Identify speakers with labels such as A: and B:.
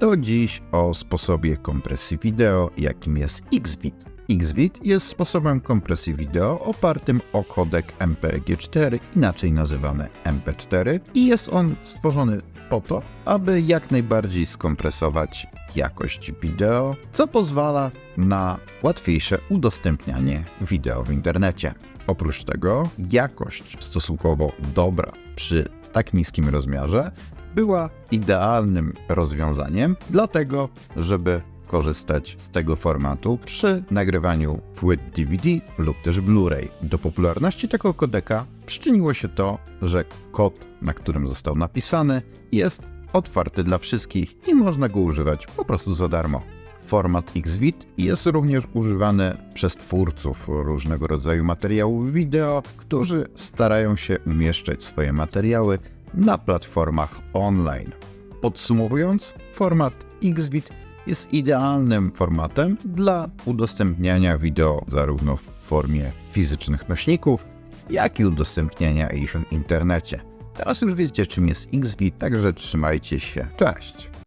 A: to dziś o sposobie kompresji wideo, jakim jest Xvid. Xvid jest sposobem kompresji wideo opartym o kodek MPEG-4, inaczej nazywany MP4 i jest on stworzony po to, aby jak najbardziej skompresować jakość wideo, co pozwala na łatwiejsze udostępnianie wideo w internecie. Oprócz tego jakość stosunkowo dobra przy tak niskim rozmiarze była idealnym rozwiązaniem, dlatego żeby korzystać z tego formatu przy nagrywaniu płyt DVD lub też Blu-ray. Do popularności tego kodeka przyczyniło się to, że kod, na którym został napisany, jest otwarty dla wszystkich i można go używać po prostu za darmo. Format XVID jest również używany przez twórców różnego rodzaju materiałów wideo, którzy starają się umieszczać swoje materiały na platformach online. Podsumowując, format XVID jest idealnym formatem dla udostępniania wideo zarówno w formie fizycznych nośników, jak i udostępniania ich w internecie. Teraz już wiecie czym jest XVID, także trzymajcie się. Cześć!